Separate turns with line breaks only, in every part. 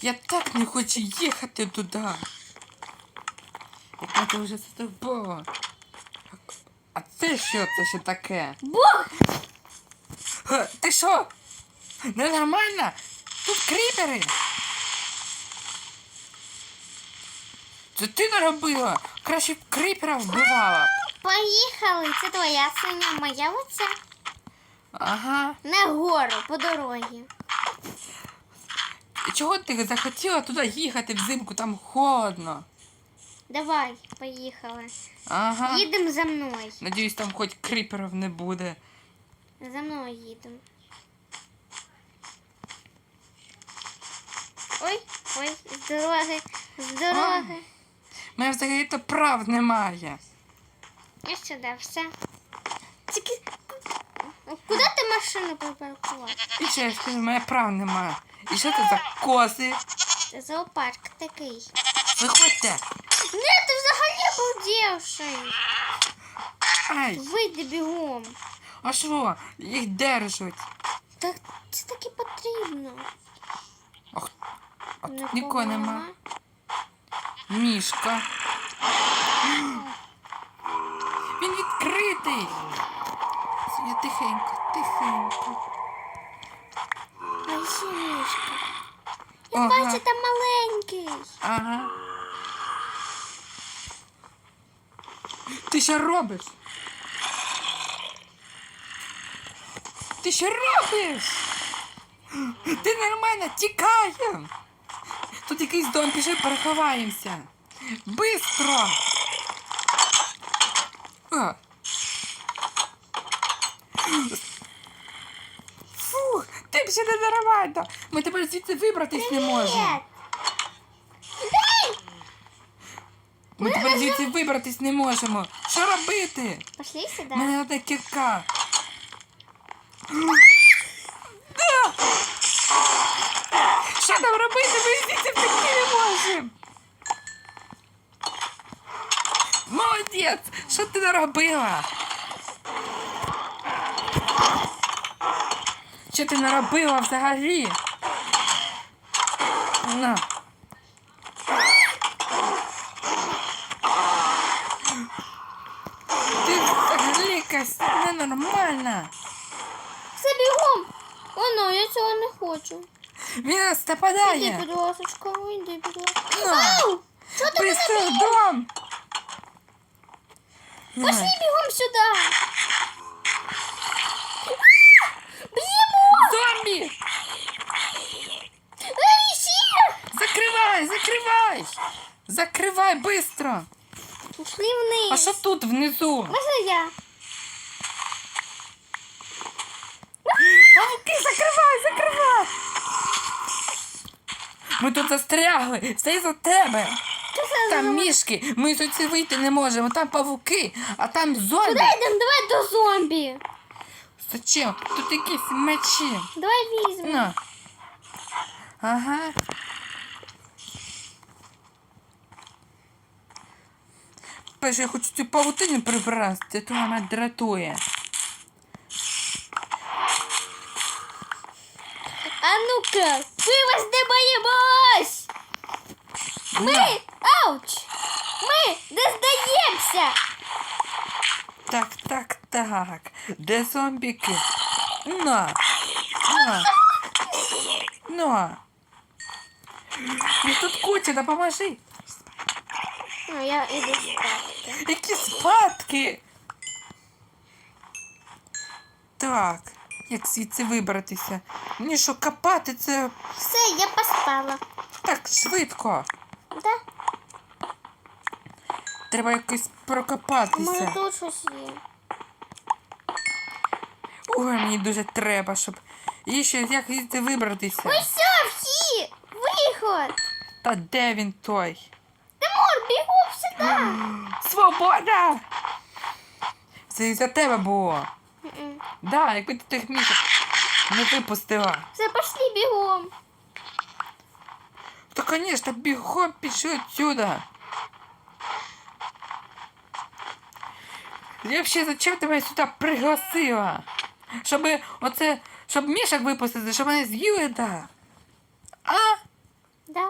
Я так не хочу їхати туди. Яка це вже задовбала. А це що це ще таке?
Бог!
Га, Ти що? Ненормально? Тут кріпери. Це ти наробила? Краще б кріпера вбивала.
Поїхали, це твоя свиня, моя оця.
Ага.
На гору по дорозі.
Чого ти захотіла туди їхати взимку, там холодно.
Давай, поїхали.
Ага.
Їдемо за мною.
Надіюсь, там хоч кріперів не буде.
За мною їдемо. Ой, ой, з дороги, з дороги.
У мене взагалі-то прав немає.
І сюди, все. Тільки куди ти машину припаркував?
І скажу, у мене прав немає. І що це за кози?
Це зоопарк такий.
Виходьте!
Не, ти взагалі обалдівший.
Ай!
Вийди бігом.
А що? Їх держать.
Так це таки потрібно.
Ох, а тут
нікого
нема. Мішка. Він відкритий. Я тихенько, тихенько.
Ще мішка. Я
Ага.
бачу, там маленький.
Ага. Ти що робиш? Ти що робиш? Ти нормально тікаємо. Тут якийсь дом, пішли переховаємося. Бистро. А. Фух, ти б ще не нормально. Ми тепер звідси вибратись не можемо. Ми тепер звідси вибратись не можемо. Що робити?
Пошли сюди.
У мене одна кірка. Що нам робити? Ми звідси втекти не можемо. Молодець! Що ти наробила? Що ти наробила взагалі? На. Ти взагалі якась ненормальна.
Все бігом. О, ну, я цього не хочу.
Він нас
Іди,
нападає.
будь ласка, іди, будь ласка.
На.
Ау! Що ти мене
Быстро в
б'єш?
дом.
Пошли
На.
бігом сюди.
Зомбі! Закривай, закривай! Закривай быстро!
Пішли вниз.
А що тут внизу?
Можна я?
Павуки, закривай, закривай! Ми тут застрягли, все за тебе. Там мішки, ми звідси вийти не можемо, там павуки, а там зомбі.
Куди йдемо? Давай до зомбі.
Зачем? Тут якісь мечі.
Давай візьмемо.
На. Ага. Перше, я хочу цю павутину прибрати, то вона дратує.
А ну-ка, ми вас не боїмось! Ми, ауч! Ми не здаємося!
Так. Де зомбіки? На. На. На. Їх тут куча, допоможи.
Ну, я іду спати.
Які спадки. Так, як звідси вибратися? Мені що, копати це
Все, я поспала.
так швидко.
Да?
Треба якось
Може
прокопатися.
тут щось є.
Ой, мені дуже треба, щоб. І ще як звідси вибратися.
Ой, все, всі! Виход!
Та де він той?
Тимур, бігом сюди!
Свобода! Це із-за тебе було.
М-м.
Да, якби ти тих місяць не випустила.
Все, пошли бігом.
То, конечно, бігом пішли отсюда. Я вообще зачем ти мене сюди пригласила? Щоб оце, щоб мішок випустити, щоб мене з'їли, да. А?
Да.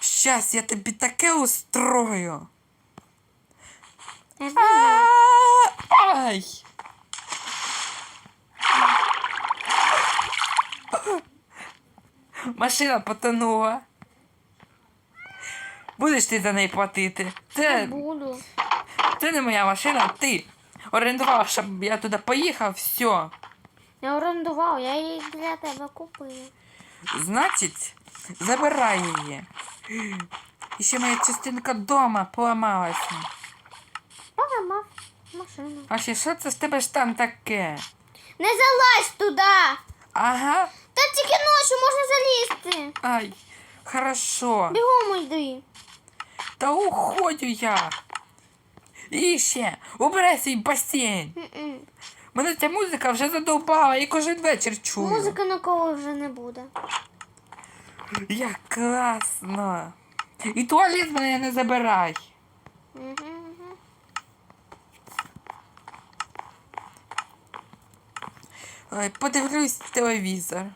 Щас я тобі таке устрою. А, Ай! Машина потонула. Будеш ти за неї платити.
Не
Це,
буду.
це не моя машина, ти орендував, щоб я туди поїхав, все.
Я орендував, я її для тебе купив.
Значить, забирай її. І ще моя частинка дома поламалася.
Поламав машину.
А ще що це з тебе ж там таке?
Не залазь туди!
Ага.
Та тільки ночі можна залізти.
Ай, хорошо.
Бігом йди.
Та уходю я. І ще, убирай свій басейн. Мене ця музика вже задовбала, і кожен вечір чую.
Музики на кого вже не буде.
Як класно. І туалет мене не забирай.
Мгм.
Ой, подивлюсь телевізор.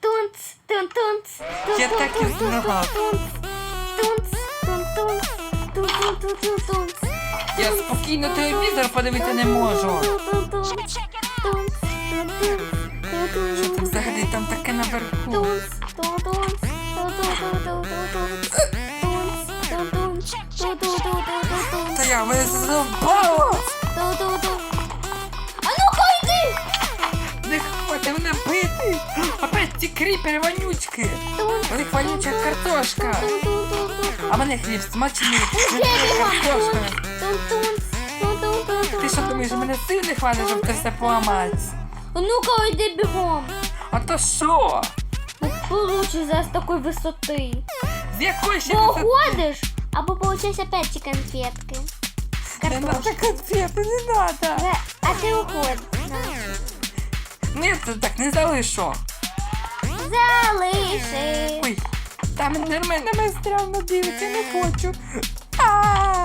Тунц, тун, тунц, тун,
Я
тун,
так і
тун, тун,
знала.
тунц, тунц, тун, тунц, тун, тун, тун, тун, тунц.
Я спокійно телевізор подивитися не можу. Що це взагалі там таке наверху? Та я мене!
А ну-ка йди!
Не хватить мене бити! Ці кріпери вонючки! У них вонюча картошка! А мене хліб смачний, картошка! Ти що думаєш, мене сил не хватить, щоб це все поламати?
Ну-ка йди бігом!
А то що?
Не получиш зараз такої висоти.
З якої ще висоти?
уходиш, або получиш опять ці конфетки.
Не надо конфети, не надо!
А ти уходь.
Ні, так не залишу.
Залиши.
Ой, там на мене стрімно дивиться, не хочу. А!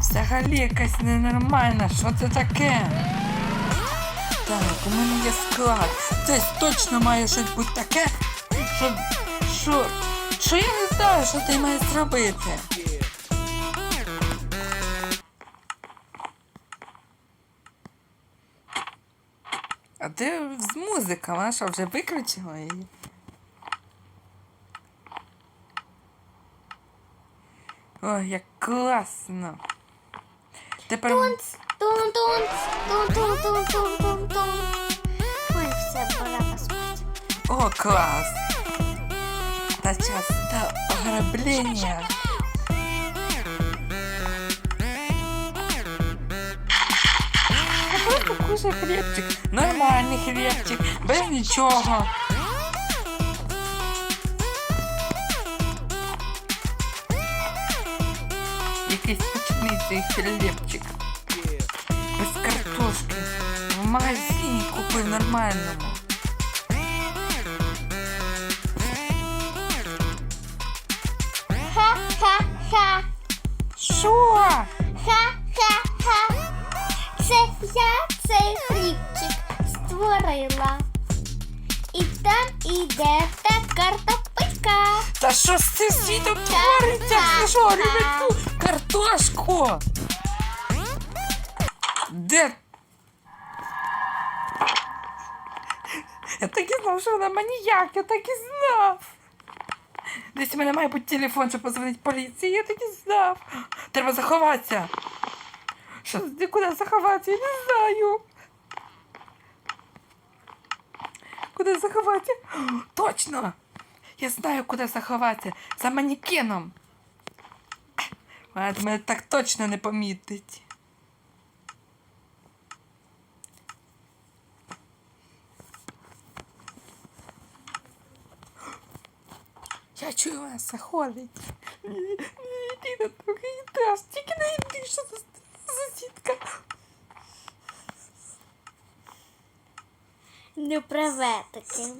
Взагалі якась ненормальна, що це таке? Так, у мене є склад. Це точно має щось бути таке, що. що. що я не знаю, що ти маєш зробити. Де з музика? Вона що, вже виключила її? Ой, як класно. Тепер
Тунц, тун, тунц, тун, тун, тун, тун, тун, тун. Ой, все, пора поспати.
О, клас! Та час до ограблення. Просто кушай хлібчик. Нормальний хлібчик, без нічого. Якийсь смачний цей хлібчик. Без картошки. В магазині купив нормальному.
Створила. І там іде та картопелька.
Та що з цим світом твориться? Це що, ребятку? Картошку? Де? Я так і знав, що вона маніяк, я так і знав. Десь у мене має бути телефон, щоб позвонити поліції, я так і знав. Треба заховатися. Що, куди заховатися? Я не знаю. Куди заховатися? Точно! Я знаю, куди заховатися. За манекеном. Вона мене так точно не помітить. Я чую, вона заходить. Ні, ні, Йди на трохи їдаш, тільки не йди, що за сусідка.
Не приветики.